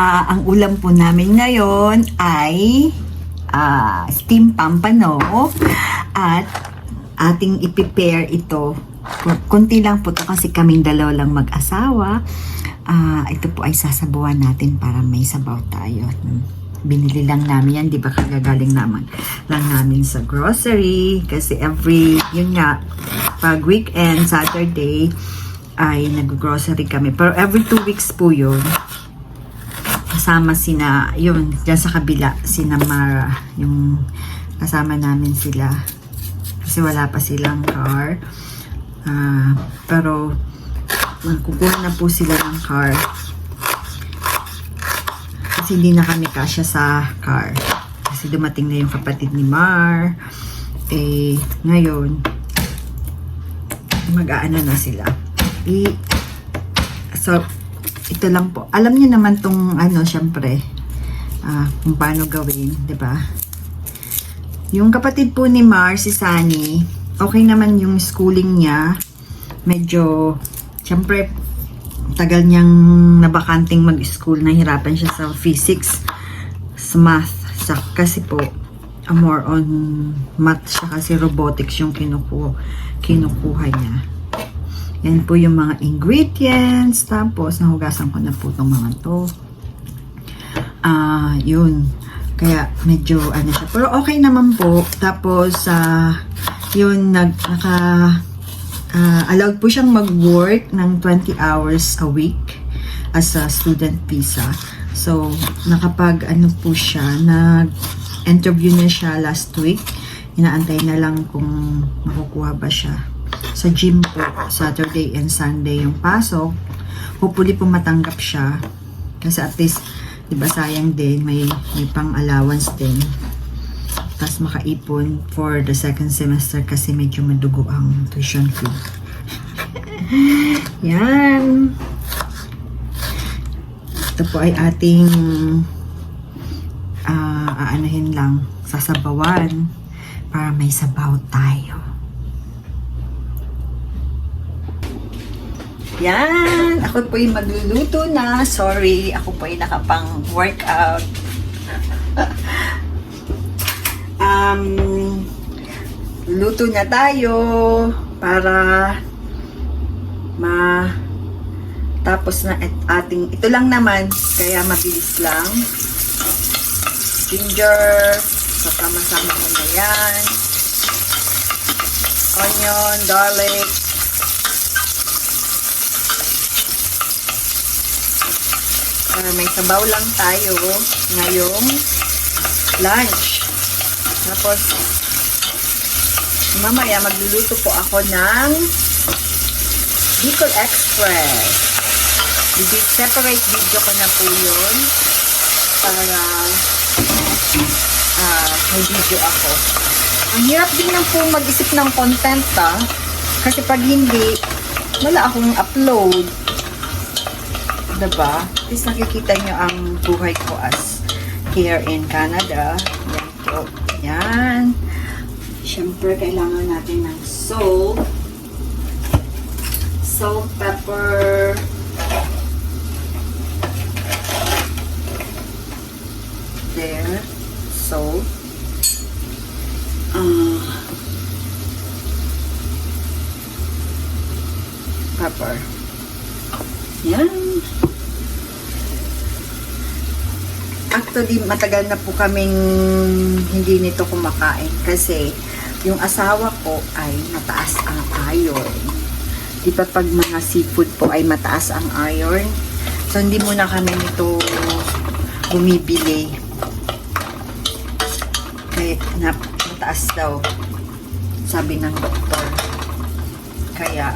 Ah, ang ulam po namin ngayon ay ah, steam pampano at ating i-prepare ito. Ku- Kunti lang po to kasi kaming dalawa lang mag-asawa. Ah, ito po ay sasabawan natin para may sabaw tayo. Binili lang namin yan, di ba kagagaling naman lang namin sa grocery kasi every, yun nga, pag weekend, Saturday, ay nag-grocery kami. Pero every two weeks po yun, kasama sina, yun, dyan sa kabila, sina Mara, yung kasama namin sila. Kasi wala pa silang car. Ah, pero, kukuha na po sila ng car. Kasi hindi na kami kasya sa car. Kasi dumating na yung kapatid ni Mar. Eh, ngayon, mag-aano na sila. I, so, ito lang po. Alam niyo naman tong ano, syempre, ah, kung paano gawin, di ba? Yung kapatid po ni Mar, si Sunny, okay naman yung schooling niya. Medyo, syempre, tagal niyang nabakanting mag-school, nahirapan siya sa physics, sa math, sa, kasi po, ah, more on math siya kasi robotics yung kinukuha, kinukuha niya. Yan po yung mga ingredients. Tapos, nahugasan ko na po itong mga to. Ah, yun. Kaya, medyo, ano siya. Pero okay naman po. Tapos, ah, yun, nag, naka, ah, allowed po siyang mag-work ng 20 hours a week as a student visa. So, nakapag, ano po siya, nag-interview na siya last week. Inaantay na lang kung makukuha ba siya sa gym po, Saturday and Sunday yung pasok. Hopefully po matanggap siya. Kasi at least, di ba sayang din, may, may pang allowance din. Tapos makaipon for the second semester kasi medyo madugo ang tuition fee. Yan. Ito po ay ating ah aanahin lang, sasabawan para may sabaw tayo. Yan! Ako po yung magluluto na. Sorry, ako po yung nakapang workout. um, luto na tayo para ma tapos na at ating ito lang naman kaya mabilis lang ginger kasama-sama mo na yan onion, garlic para may sabaw lang tayo ngayong lunch. Tapos, mamaya magluluto po ako ng Bicol Express. Separate video ko na po yun para ah may video ako. Ang hirap din lang po mag-isip ng content ha. Kasi pag hindi, wala akong upload. Diba? At nakikita nyo ang buhay ko as here in Canada. Yan. Yan. Siyempre, kailangan natin ng salt. Salt, pepper. There. Salt. Ah. pepper. Yan. Actually, matagal na po kaming hindi nito kumakain kasi yung asawa ko ay mataas ang iron. Di ba pag mga seafood po ay mataas ang iron? So, hindi muna kami nito bumibili. Kaya na, mataas daw. Sabi ng doktor. Kaya,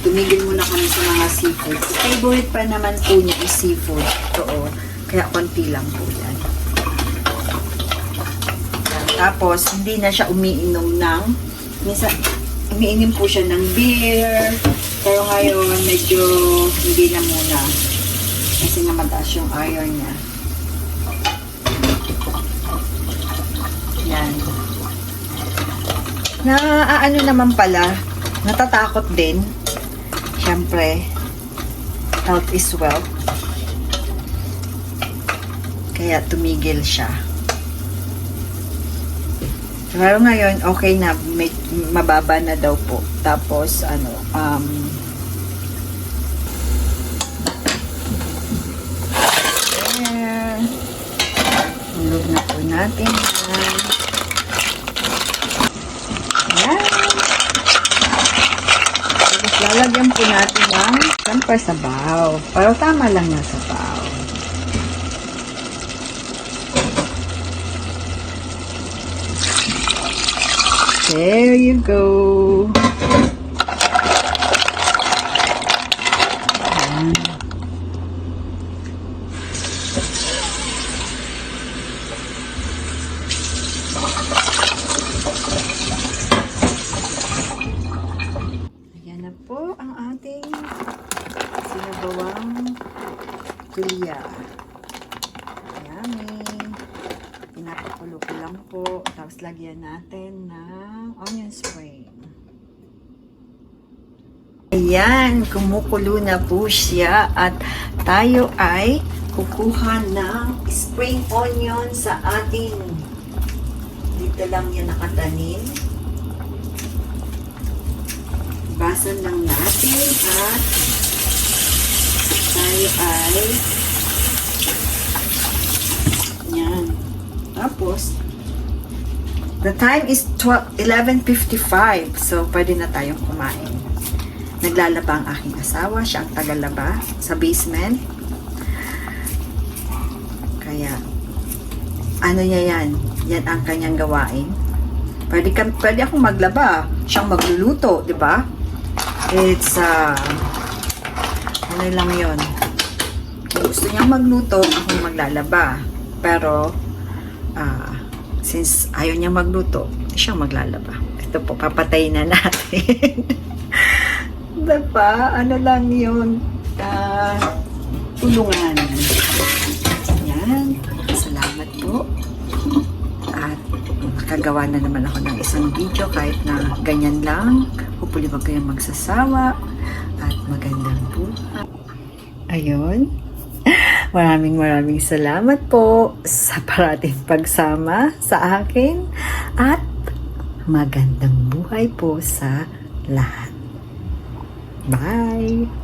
tumigil muna kami sa mga seafood. Favorite pa naman po niya is seafood. Oo. Kaya konti lang po yan. Tapos, hindi na siya umiinom ng, minsan, umiinom po siya ng beer. Pero ngayon, medyo hindi na muna. Kasi nga mataas yung iron niya. Yan. Na, ano naman pala, natatakot din. Siyempre, health is wealth. Kaya tumigil siya. Pero ngayon, okay na. May, mababa na daw po. Tapos, ano, um, there. Hulog na po natin yan. Yan. Tapos lalagyan po natin ng sampar sabaw. Pero tama lang na sabaw. There you go. Yan. Ayan po ang ating sinabawang tuya. Pinapakulo ko lang po. Tapos lagyan natin ng onion spring. Ayan, kumukulo na po siya at tayo ay kukuha ng spring onion sa ating dito lang yan nakatanim. Basan lang natin at tayo ay yan. Tapos, the time is 12, 11.55 so pwede na tayong kumain. Naglalaba ang aking asawa, siya ang tagalaba sa basement. Kaya, ano niya yan? Yan ang kanyang gawain. Pwede, ka, pwede akong maglaba, siyang magluluto, di ba? It's, uh, ano lang yon Kung gusto niyang magluto, akong maglalaba. Pero, ah, since ayaw niya magluto, siyang maglalaba. Ito po, papatayin na natin. diba? Ano lang yun? Ah, tulungan. Yan. Salamat po. At nakagawa na naman ako ng isang video kahit na ganyan lang. Hopefully wag kayong magsasawa at magandang buhay. Ayun. Maraming maraming salamat po sa parating pagsama sa akin at magandang buhay po sa lahat. Bye!